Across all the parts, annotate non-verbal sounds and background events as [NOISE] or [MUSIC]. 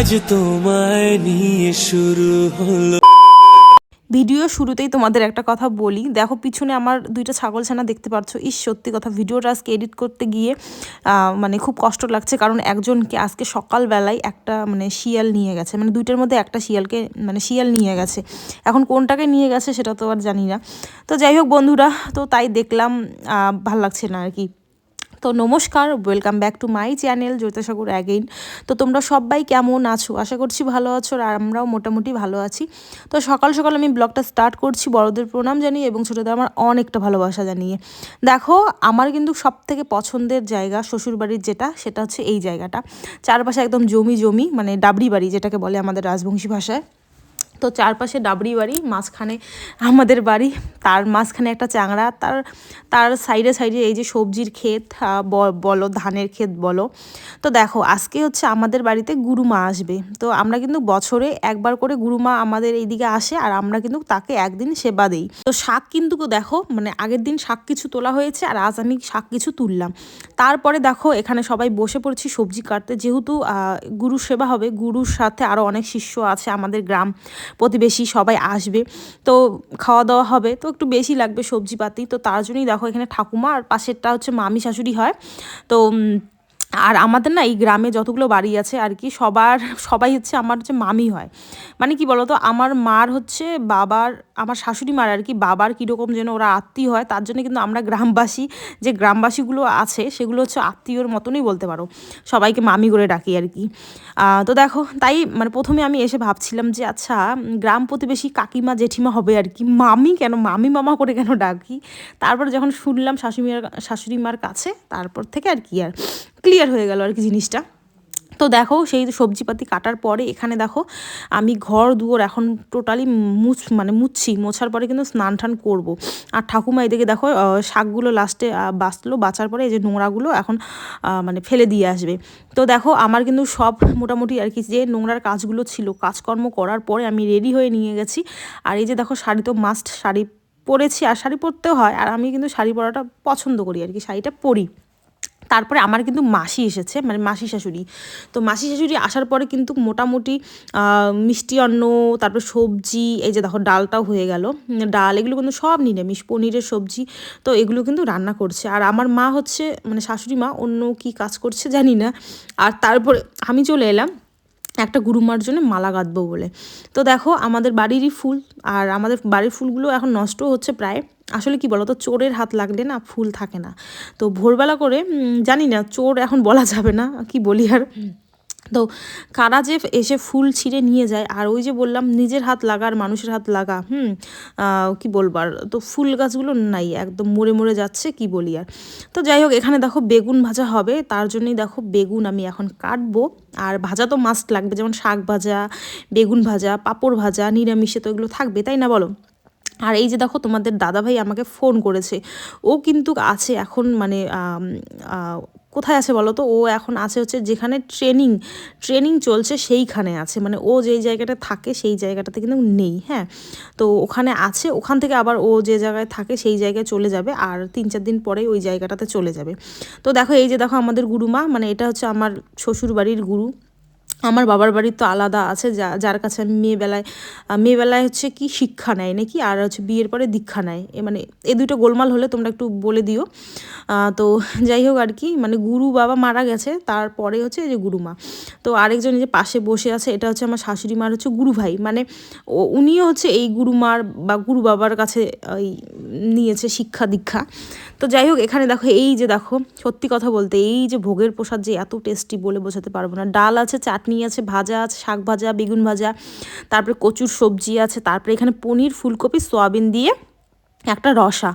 আজ তোমায় নিয়ে শুরু হলো। ভিডিও শুরুতেই তোমাদের একটা কথা বলি। দেখো, পিছনে আমার দুইটা ছাগল ছানা দেখতে পাচ্ছ। ইস, সত্যি কথা, ভিডিওটা আজকে এডিট করতে গিয়ে মানে খুব কষ্ট লাগছে। কারণ একজনকে আজকে সকালবেলায় একটা মানে শিয়াল নিয়ে গেছে। মানে দুইটার মধ্যে একটা শিয়ালকে মানে শিয়াল নিয়ে গেছে। এখন কোনটাকে নিয়ে গেছে সেটা তো আর জানি না। তো যাই হোক বন্ধুরা, তো তাই দেখলাম ভালো লাগছে না আর কি। তো নমস্কার welcome back to my channel Jyotisagar again তো তোমরা সবাই কেমন আছো? আশা করছি ভালো আছো আর আমরাও মোটামুটি ভালো আছি। তো সকাল সকাল আমি ব্লগটা স্টার্ট করছি বড়দের প্রণাম জানিয়ে এবং ছোটোদের আমার অনেকটা ভালোবাসা জানিয়ে। দেখো, আমার কিন্তু সব থেকে পছন্দের জায়গা শ্বশুরবাড়ির যেটা, সেটা হচ্ছে এই জায়গাটা। চারপাশে একদম জমি জমি মানে ডাবরি বাড়ি যেটাকে বলে আমাদের রাজবংশী ভাষায়। তো চারপাশে ডাবরি বাড়ি, মাঝখানে আমাদের বাড়ি, তার মাঝখানে একটা চাংড়া, তার তার সাইডে সাইডে এই যে সবজির ক্ষেত বলো ধানের ক্ষেত বলো। তো দেখো, আজকে হচ্ছে আমাদের বাড়িতে গুরুমা আসবে। তো আমরা কিন্তু বছরে একবার করে গুরুমা আমাদের এইদিকে আসে আর আমরা কিন্তু তাকে একদিন সেবা দেই। তো শাক কিন্তু দেখো মানে আগের দিন শাক কিছু তোলা হয়েছে আর আজ আমি শাক কিছু তুললাম। তারপরে দেখো, এখানে সবাই বসে পড়েছি সবজি কাটতে। যেহেতু গুরু সেবা হবে, গুরুর সাথে আরও অনেক শিষ্য আছে আমাদের গ্রাম। প্রতিবেশী সবাই আসবে, তো খাওয়া দাওয়া হবে, তো একটু বেশি লাগবে সবজিপাতি, তো তার জন্যই দেখো এখানে ঠাকুমা আর পাশেরটা হচ্ছে মামি শাশুড়ি হয়। তো আর আমাদের না এই গ্রামে যতগুলো বাড়ি আছে আর কি, সবার, সবাই হচ্ছে আমার হচ্ছে মামি হয়। মানে কি বলতো? আমার মার হচ্ছে বাবার আমার শাশুড়ি মার আর কি বাবার কীরকম যেন ওরা আত্মীয় হয়, তার জন্য কিন্তু আমরা গ্রামবাসী, যে গ্রামবাসীগুলো আছে, সেগুলো হচ্ছে আত্মীয়র মতনই বলতে পারো। সবাইকে মামি করে ডাকি আর কি। তো দেখো, তাই মানে প্রথমে আমি এসে ভাবছিলাম যে আচ্ছা গ্রাম প্রতিবেশী কাকিমা, জেঠিমা হবে আর কি। মামি কেন? মামি মামা করে কেন ডাকি? তারপর যখন শুনলাম শাশুড়ি শাশুড়ি মার কাছে, তারপর থেকে আর কি আর ক্লিয়ার হয়ে গেল আর কি জিনিসটা। তো দেখো সেই সবজিপাতি কাটার পরে এখানে দেখো আমি ঘর, দুয়ার এখন টোটালি মুছ মানে মুছছি। মোছার পরে কিন্তু স্নান টান করব। আর ঠাকুমা এদিকে দেখো শাকগুলো লাস্টে বাঁচলো। বাঁচার পরে এই যে নোংরাগুলো এখন মানে ফেলে দিয়ে আসবে। তো দেখো আমার কিন্তু সব মোটামুটি আর কি যে নোংরার কাজগুলো ছিল, কাজকর্ম করার পরে আমি রেডি হয়ে নিয়ে গেছি। আর এই যে দেখো শাড়ি তো মাস্ট শাড়ি পরেছি। আর শাড়ি পরতেও হয়। আর আমি কিন্তু শাড়ি পরাটা পছন্দ করি আর কি, শাড়িটা পরি। তারপরে আমার কিন্তু মাসি এসেছে মানে মাসি শাশুড়ি। তো মাসি শাশুড়ি আসার পরে কিন্তু মোটামুটি মিষ্টি অন্ন, তারপর সবজি, এই যে দেখো ডালটাও হয়ে গেল। ডাল এগুলো কিন্তু সব নিরামিষ, পনিরের সবজি, তো এগুলো কিন্তু রান্না করছে। আর আমার মা হচ্ছে মানে শাশুড়ি মা অন্য কি কাজ করছে জানি না। আর তারপরে আমি চলে এলাম একটা গুরুমার জন্য মালা গাঁথবো বলে। তো দেখো, আমাদের বাড়িরই ফুল আর আমাদের বাড়ির ফুলগুলো এখন নষ্ট হচ্ছে প্রায়। আসলে কি বলো তো চোরের হাত লাগলে না ফুল থাকে না। তো ভোরবেলা করে জানি না, চোর এখন বলা যাবে না, কি বলি আর। তো কারা যে এসে ফুল ছিঁড়ে নিয়ে যায়, আর ওই যে বললাম নিজের হাত লাগা আর মানুষের হাত লাগা, হুম কি বলবার তো ফুল গাছগুলো নাই, একদম মরে মরে যাচ্ছে, কি বলি আর। তো যাই হোক, এখানে দেখো বেগুন ভাজা হবে, তার জন্যই দেখো বেগুন আমি এখন কাটবো, আর ভাজা তো মাস্ট লাগবে, যেমন শাক ভাজা, বেগুন ভাজা, পাঁপড় ভাজা, নিরামিষে তো এগুলো থাকবে, তাই না বলো? আর এই যে দেখো তোমাদের দাদাভাই আমাকে ফোন করেছে, ও কিন্তু আছে এখন মানে কোথায় আছে বলো তো? ও এখন আছে হচ্ছে যেখানে ট্রেনিং ট্রেনিং চলছে সেইখানে আছে। মানে ও যেই জায়গাটা থাকে সেই জায়গাটাতে কিন্তু নেই হ্যাঁ? তো ওখানে আছে, ওখান থেকে আবার ও যে জায়গায় থাকে সেই জায়গায় চলে যাবে আর তিন চার দিন পরে ওই জায়গাটাতে চলে যাবে। তো দেখো, এই যে দেখো আমাদের গুরুমা মানে এটা হচ্ছে আমার শ্বশুর বাড়ির গুরু। আমার বাবার বাড়ির তো আলাদা আছে, যা, যার কাছে আমি মেয়েবেলায় মেয়েবেলায় হচ্ছে কি শিক্ষা নেয় নাকি, আর হচ্ছে বিয়ের পরে দীক্ষা নেয়। এ মানে এ দুটো গোলমাল হলে তোমরা একটু বলে দিও। তো যাই হোক আর কি মানে গুরু বাবা মারা গেছে, তারপরে হচ্ছে যে গুরুমা। তো আরেকজন যে পাশে বসে আছে, এটা হচ্ছে আমার শাশুড়ি মার হচ্ছে গুরু ভাই। মানে উনিও হচ্ছে এই গুরুমার বা গুরু বাবার কাছে, ওই নিয়েছে শিক্ষা দীক্ষা। তো যাই হোক, এখানে দেখো, এই যে দেখো, সত্যি কথা বলতে এই যে ভোগের প্রসাদ যে এত টেস্টি বলে বোঝাতে পারব না। ডাল আছে, চাটনি আছে, ভাজা আছে, শাক ভাজা, বেগুন ভাজা, তারপরে কচুর সবজি আছে, তারপরে এখানে পনির, ফুলকপি, সয়াবিন দিয়ে একটা রসা।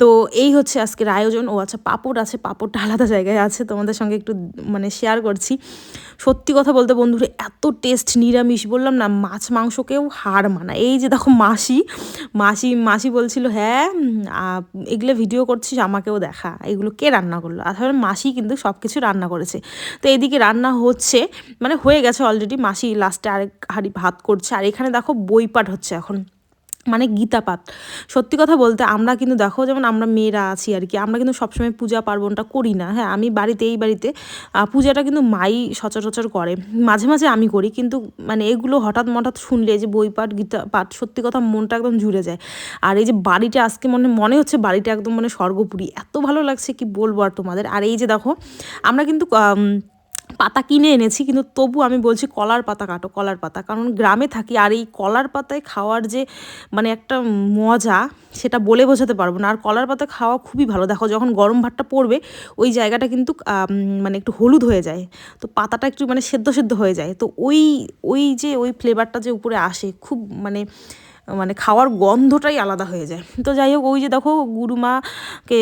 তো এই হচ্ছে আজকের আয়োজন। ও আচ্ছা পাঁপড় আছে, পাঁপড়টা আলাদা জায়গায় আছে, তোমাদের সঙ্গে একটু মানে শেয়ার করছি। সত্যি কথা বলতে বন্ধুরা, এত টেস্ট নিরামিষ, বললাম না, মাছ মাংসকেও হার মানা এই যে দেখো মাসি মাসি মাসি বলছিল হ্যাঁ এগুলো ভিডিও করছিস, আমাকেও দেখা। এগুলো কে রান্না করল? আসলে মাসি কিন্তু সব কিছু রান্না করেছে। তো এদিকে রান্না হচ্ছে মানে হয়ে গেছে অলরেডি মাসি লাস্টে আরেক হাঁড়ি ভাত করছে। আর এখানে দেখো বইপাট হচ্ছে এখন। মানে গীতা পাঠ সত্যি কথা বলতে আমরা কিন্তু দেখো যেমন আমরা মেয়েরা আছি আর কি, আমরা কিন্তু সবসময় পূজা পার্বণটা করি না। হ্যাঁ আমি বাড়িতে এই বাড়িতে পূজাটা কিন্তু মাই সচরাচর করে। মাঝে মাঝে আমি করি কিন্তু মানে এগুলো হঠাৎ মঠাৎ শুনলে যে বই পাঠ গীতা পাঠ সত্যি কথা মনটা একদম জুড়ে যায়। আর এই যে বাড়িটা আজকে মনে মনে হচ্ছে বাড়িটা একদম মানে স্বর্গপুরী। এত ভালো লাগছে কি বলব আর তোমাদের। আর এই যে দেখো, আমরা কিন্তু পাতা কিনে এনেছি, কিন্তু তবু আমি বলছি কলার পাতা কাটো, কলার পাতা। কারণ গ্রামে থাকি আর এই কলার পাতায় খাওয়ার যে মানে একটা মজা, সেটা বলে বোঝাতে পারব না। আর কলার পাতা খাওয়া খুবই ভালো। দেখো যখন গরম ভাতটা পড়বে, ওই জায়গাটা কিন্তু মানে একটু হলুদ হয়ে যায়। তো পাতাটা একটু মানে সেদ্ধ সেদ্ধ হয়ে যায়। তো ওই ওই যে, ওই ফ্লেভারটা যে উপরে আসে, খুব মানে মানে খাওয়ার গন্ধটাই আলাদা হয়ে যায়। তো যাই হোক, ওই যে দেখো গুরুমাকে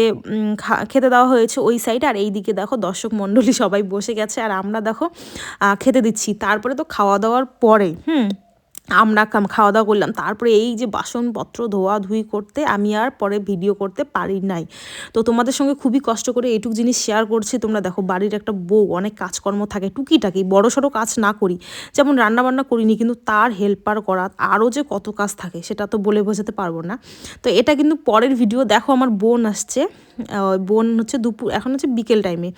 খেতে দেওয়া হয়েছে ওই সাইডে আর এই দিকে দেখো দর্শক মণ্ডলী সবাই বসে গেছে। আর আমরা দেখো খেতে দিচ্ছি। তারপরে তো খাওয়া দাওয়ার পরে, হুম? আমরা খাওয়া দাওয়া করলাম। তারপরে এই যে বাসনপত্র ধোয়া ধুই করতে আমি আর পরে ভিডিও করতে পারি নাই। তো তোমাদের সঙ্গে খুবই কষ্ট করে এইটুক জিনিস শেয়ার করছি। তোমরা দেখো, বাড়ির একটা বউ, অনেক কাজকর্ম থাকে, টুকিটাকি বড় সড়ো কাজ না করি। যেমন রান্নাবান্না করিনি, কিন্তু তার হেল্পার করা, আরও যে কত কাজ থাকে, সেটা তো বলে বোঝাতে পারব না। তো এটা কিন্তু পরের ভিডিও দেখো আমার বোন আসছে। বোন হচ্ছে দুপুর, এখন হচ্ছে বিকেল টাইমে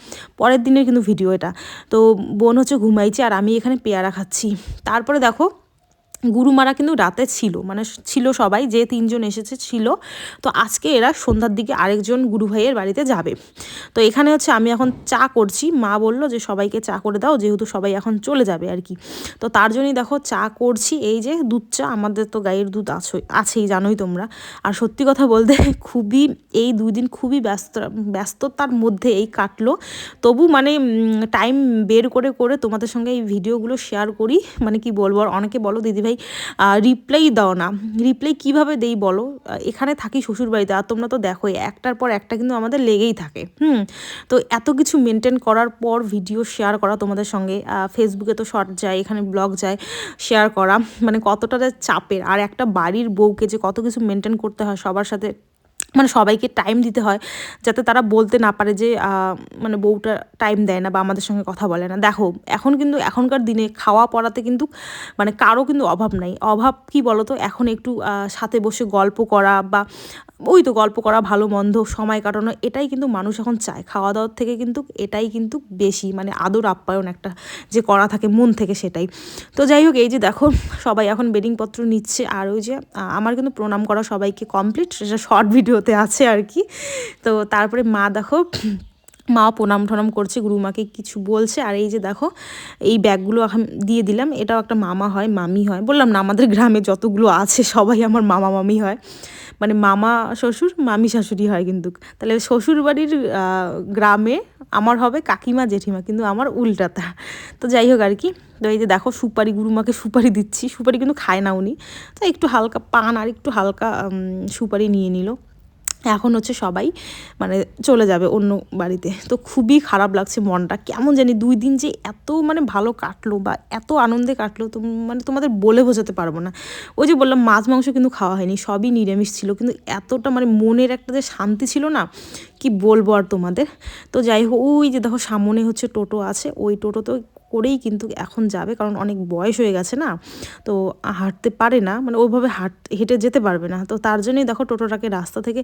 পরের দিনের কিন্তু ভিডিও এটা। তো বোন হচ্ছে ঘুমাইছে আর আমি এখানে পেয়ারা খাচ্ছি। তারপরে দেখো গুরুমারা কিন্তু রাতে ছিল মানে ছিল সবাই, যে তিনজন এসেছে ছিল। তো আজকে এরা সন্ধ্যার দিকে আরেকজন গুরু ভাইয়ের বাড়িতে যাবে। তো এখানে হচ্ছে আমি এখন চা করছি। মা বলল যে, সবাইকে চা করে দাও, যেহেতু সবাই এখন চলে যাবে আর কি। তো তার জন্যই দেখো চা করছি। এই যে দুধ চা, আমাদের তো গায়ের দুধ আছে, আছেই, জানোই তোমরা। আর সত্যি কথা বলতে [LAUGHS] খুবই, এই দুই দিন খুবই ব্যস্ত, ব্যস্ততার মধ্যে এই কাটলো। তবু মানে টাইম বের করে করে তোমাদের সঙ্গে এই ভিডিওগুলো শেয়ার করি। মানে কি বলব, আর অনেকে বলো, দিদিভাই রিপ্লাই দাও না। রিপ্লাই কীভাবে দেই বলো? এখানে থাকি শ্বশুরবাড়িতে, আর তোমরা তো দেখোই, একটার পর একটা কিন্তু আমাদের লেগেই থাকে। হুম? তো এত কিছু মেনটেন করার পর ভিডিও শেয়ার করা তোমাদের সঙ্গে। ফেসবুকে তো শর্ট যায়, এখানে ব্লগ যায় শেয়ার করা। মানে কতটা চাপের। আর একটা বাড়ির বউকে যে কত কিছু মেনটেন করতে হয়, সবার সাথে মানে সবাইকে টাইম দিতে হয় যাতে তারা বলতে না পারে যে মানে বউটা টাইম দেয় না বা আমাদের সঙ্গে কথা বলে না। দেখো, এখন কিন্তু এখনকার দিনে খাওয়া পড়াতে কিন্তু মানে কারও কিন্তু অভাব নাই। অভাব কি বলতো? এখন একটু সাথে বসে গল্প করা বা ওই তো গল্প করা, ভালো মন্দ, সময় কাটানো, এটাই কিন্তু মানুষ এখন চায়। খাওয়া দাওয়ার থেকে কিন্তু এটাই কিন্তু বেশি মানে আদর আপ্যায়ন একটা যে করা থাকে, মন থেকে সেটাই। তো যাই হোক, এই যে দেখো, সবাই এখন বেডিংপত্র নিচ্ছে। আর ওই যে আমার কিন্তু প্রণাম করা সবাইকে কমপ্লিট সেটা শর্ট ভিডিওতে আছে আর কি। তো তারপরে মা দেখো মা প্রণাম টনাম করছে, গুরুমাকে কিছু বলছে। আর এই যে দেখো, এই ব্যাগগুলো দিয়ে দিলাম। এটাও একটা মামা হয়, মামি হয়। বললাম না, আমাদের গ্রামে যতগুলো আছে, সবাই আমার মামা, মামি হয়। মানে মামা শ্বশুর, মামি শাশুড়ি হয় কিন্তু। তাহলে শ্বশুর বাড়ির গ্রামে আমার হবে কাকিমা, জেঠিমা, কিন্তু আমার উল্টাটা। তো যাই হোক আর কি। তো এই যে দেখো, সুপারি, গুরুমাকে সুপারি দিচ্ছি। সুপারি কিন্তু খায় না উনি। তো একটু হালকা পান আর একটু হালকা সুপারি নিয়ে নিল। এখন হচ্ছে সবাই মানে চলে যাবে অন্য বাড়িতে। তো খুবই খারাপ লাগছে মনটা। কেমন জানি দুই দিন যে এত মানে ভালো কাটলো বা এত আনন্দে কাটলো তো মানে তোমাদের বলে বোঝাতে পারব না। ওই যে বললাম, মাছ, মাংস কিন্তু খাওয়া হয়নি, সবই নিরামিষ ছিল। কিন্তু এতটা মানে মনের একটা যে শান্তি ছিল না, কি বলব আর তোমাদের? তো যাই হোক ওই যে দেখো সামনে হচ্ছে টোটো আছে। ওই টোটো তো করেই কিন্তু এখন যাবে, কারণ অনেক বয়স হয়ে গেছে না, তো হাঁটতে পারে না মানে ওইভাবে হাঁট, হেঁটে যেতে পারবে না। তো তার জন্যই দেখো টোটোটাকে রাস্তা থেকে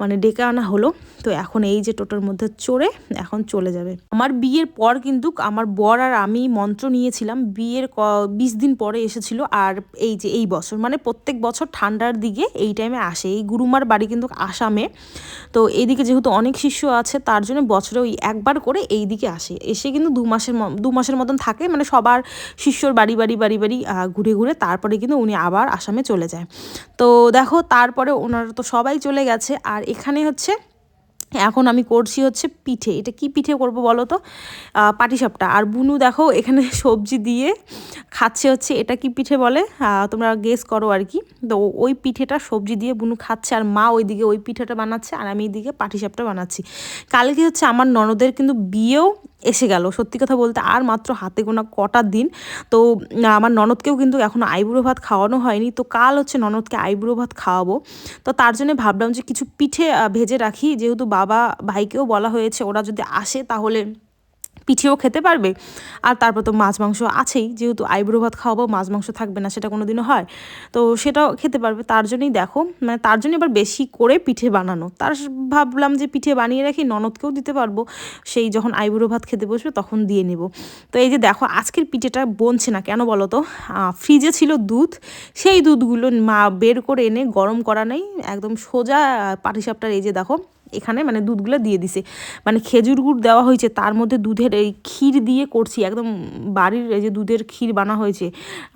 মানে ডেকে আনা হলো, তো এখন এই যে টোটোর মধ্যে চড়ে এখন চলে যাবে। আমার বিয়ের পর কিন্তু আমার বর আর আমি মন্ত্র নিয়েছিলাম, বিয়ের ক, বিশ দিন পরে এসেছিল, আর এই যে এই বছর মানে প্রত্যেক বছর ঠান্ডার দিকে এই টাইমে আসে। এই গুরুমার বাড়ি কিন্তু আসামে, তো এইদিকে যেহেতু অনেক শিষ্য আছে, তার জন্য বছরে ওই একবার করে এই দিকে আসে। এসে কিন্তু দু মাসের দু মাসের মতন থাকে মানে সবার শিষ্যর বাড়ি বাড়ি বাড়ি বাড়ি ঘুরে ঘুরে তারপরে কিন্তু উনি আবার আসামে চলে যায়। তো দেখো তারপরে ওনারা তো সবাই চলে গেছে, আর এখানে হচ্ছে, এখন আমি করছি হচ্ছে পিঠে। এটা কি পিঠে করব বলো তো? পাটিসাপটা। আর বুনু দেখো এখানে [LAUGHS] সবজি দিয়ে খাচ্ছে হচ্ছে, এটা কি পিঠে বলে? তোমরা গেস করো আর কি। তো ওই পিঠেটা সবজি দিয়ে বুনু খাচ্ছে, আর মা ওইদিকে ওই পিঠেটা বানাচ্ছে, আর আমি এইদিকে পাটিসাপটা বানাচ্ছি। কালকে হচ্ছে আমার ননদের কিন্তু বিয়েও এসে গেল। সত্যি কথা বলতে আর মাত্র হাতে গোনা কটা দিন। তো আমার ননদকেও কিন্তু এখনও আইবুড়ো ভাত খাওয়ানো হয়নি। তো কাল হচ্ছে ননদকে আইবুড়ো ভাত খাওয়াবো। তো তার জন্য ভাবলাম যে কিছু পিঠে ভেজে রাখি। যেহেতু বাবা, ভাইকেও বলা হয়েছে ওরা যদি আসে তাহলে পিঠেও খেতে পারবে। আর তারপর তো মাছ মাংস আছেই। যেহেতু আইব্রো ভাত খাওয়াবো, মাছ মাংস থাকবে না, সেটা কোনো দিনও হয়। তো সেটাও খেতে পারবে। তার জন্যই দেখো মানে তার জন্য এবার বেশি করে পিঠে বানানো। তার ভাবলাম যে পিঠে বানিয়ে রাখি, ননদকেও দিতে পারব। সেই যখন আইব্রো ভাত খেতে বসবে তখন দিয়ে নেব। তো এই যে দেখো, আজকের পিঠেটা বনছে না কেন বলো তো? ফ্রিজে ছিল দুধ। সেই দুধগুলো মা বের করে এনে গরম করা নেই। একদম সোজা পাটিসাপটার এই যে দেখো এখানে মানে দুধগুলো দিয়ে দিছে। মানে খেজুর গুড় দেওয়া হয়েছে, তার মধ্যে দুধের এই ক্ষীর দিয়ে করছি, একদম বাড়ির এই যে দুধের ক্ষীর বানা হয়েছে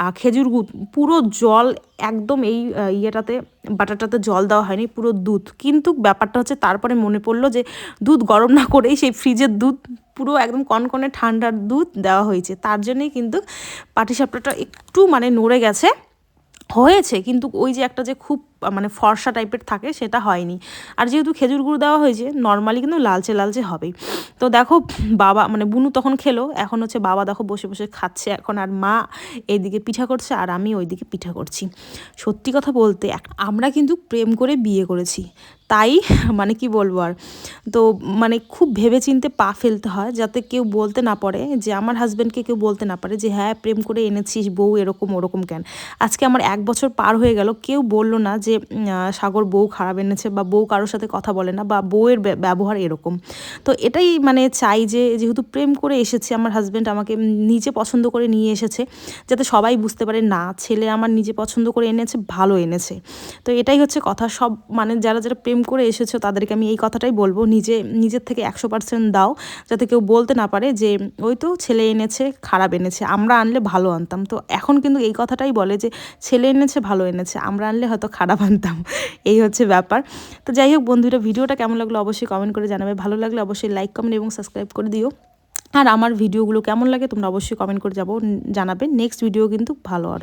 আর খেজুর গুড়, পুরো জল একদম এই ইয়েটাতে, বাটারটাতে জল দেওয়া হয়নি, পুরো দুধ। কিন্তু ব্যাপারটা হচ্ছে তারপরে মনে পড়ল যে দুধ গরম না করেই সেই ফ্রিজের দুধ পুরো একদম কনকনে ঠান্ডার দুধ দেওয়া হয়েছে। তার জন্যই কিন্তু পাটিসাপটাটা একটু মানে নড়ে গেছে, হয়েছে, কিন্তু ওই যে একটা যে খুব মানে ফর্সা টাইপের থাকে, সেটা হয়নি। আর যেহেতু খেজুর গুড় দেওয়া হয়েছে নর্মালি কিন্তু লালচে লালচে হবেই। তো দেখো, বাবা মানে বুনু তখন খেলো, এখন হচ্ছে বাবা দেখো বসে বসে খাচ্ছে এখন, আর মা এইদিকে পিঠা করছে, আর আমি ওইদিকে পিঠা করছি। সত্যি কথা বলতে আমরা কিন্তু প্রেম করে বিয়ে করেছি। তাই মানে কি বলব আর? তো মানে খুব ভেবে চিনতে পা ফেলতে হয়, যাতে কেউ বলতে না পারে, যে আমার হাজব্যান্ডকে কেউ বলতে না পারে, যে হ্যাঁ প্রেম করে এনেছিস, বউ এরকম ওরকম কেন? আজকে আমার এক বছর পার হয়ে গেল, কেউ বলল না যে আহ, সাগর বউ খারাপ এনেছে বা বউ কারোর সাথে কথা বলে না বা বউয়ের ব্য- ব্যবহার এরকম। তো এটাই মানে চাই যে যেহেতু প্রেম করে এসেছে আমার হাজব্যান্ড আমাকে নিজে পছন্দ করে নিয়ে এসেছে যাতে সবাই বুঝতে পারে না ছেলে আমার নিজে পছন্দ করে এনেছে ভালো এনেছে। তো এটাই হচ্ছে কথা সব মানে যারা যারা প্রেম করে এসেছে তাদেরকে আমি এই কথাটাই বলব নিজে নিজের থেকে একশো পার্সেন্ট দাও যাতে কেউ বলতে না পারে যে ওই তো ছেলে এনেছে খারাপ এনেছে আমরা আনলে ভালো আনতাম। তো এখন কিন্তু এই কথাটাই বলে যে ছেলে এনেছে ভালো এনেছে আমরা আনলে হয়তো খারাপ আনতাম এই হচ্ছে ব্যাপার। তো যাই হোক বন্ধুরা, ভিডিওটা কেমন লাগল অবশ্যই কমেন্ট করে জানাবে। ভালো লাগলে অবশ্যই লাইক কমেন্ট এবং সাবস্ক্রাইব করে দিও। আর আমার ভিডিওগুলো কেমন লাগে তোমরা অবশ্যই কমেন্ট করে যাব জানাবে। নেক্সট ভিডিও কিন্তু ভালো আরও